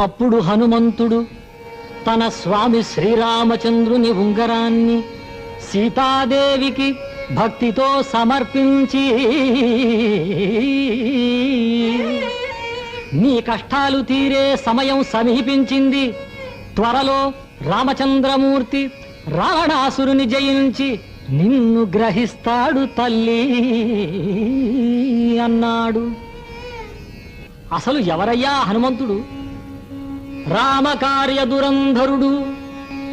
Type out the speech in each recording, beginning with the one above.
అప్పుడు హనుమంతుడు తన స్వామి శ్రీరామచంద్రుని ఉంగరాన్ని సీతాదేవికి భక్తితో సమర్పించి నీ కష్టాలు తీరే సమయం సమీపించింది. త్వరలో రామచంద్రమూర్తి రావణాసురుని జయించి నిన్ను గ్రహిస్తాడు తల్లి అన్నాడు. అసలు ఎవరయ్యా హనుమంతుడు? రామకార్య దురంధరుడు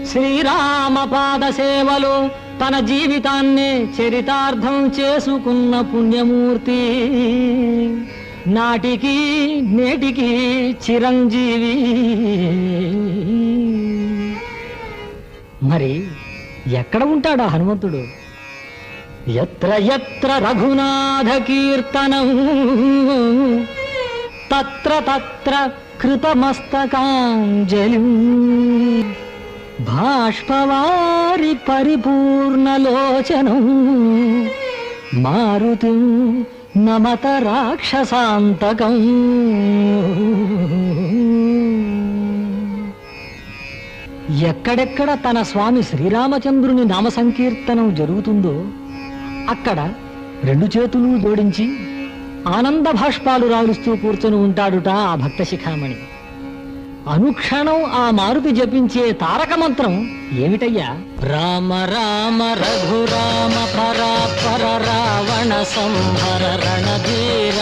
శ్రీరామ పాద సేవలో తన జీవితాన్నే చరితార్థం చేసుకున్న పుణ్యమూర్తి. నాటికి నేటికి చిరంజీవి. మరి ఎక్కడ ఉంటాడా హనుమంతుడు? ఎత్ర ఎత్ర రఘునాథ కీర్తనం. తత్ర తత్ర కృతమస్తకాంజలి. బాష్పవారి పరిపూర్ణలోచనం మారుతి నమత రాక్షసాంతకం. ఎక్కడెక్కడ తన స్వామి శ్రీరామచంద్రుని నామ సంకీర్తనం జరుగుతుందో అక్కడ రెండు చేతులు జోడించి ఆనంద భాష్పాలు రాలుస్తూ కూర్చొని ఉంటాడుట ఆ భక్త శిఖామణి అనుక్షణం ఆ మారుతి జపించే తారక మంత్రం ఏమిటయ్యా? రామ రామ రఘురామ పరాపర రావణ సంహర రణధీర.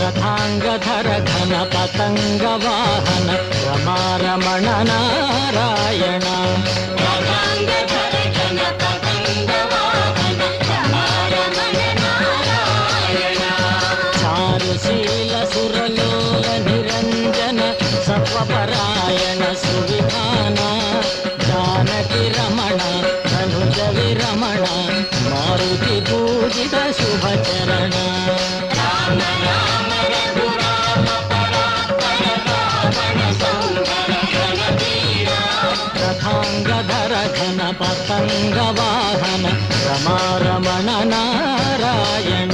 రథాంగధర ఘన పతంగ వాహన రమారమణ నారాయణ సర్వపరాయణ సువిధాన జానకి రమణ తనుజ విరమణ మారుతి పూజిత శుభచరణ రథాంగధర ఘన పతంగ వాహన రమారమణ నారాయణ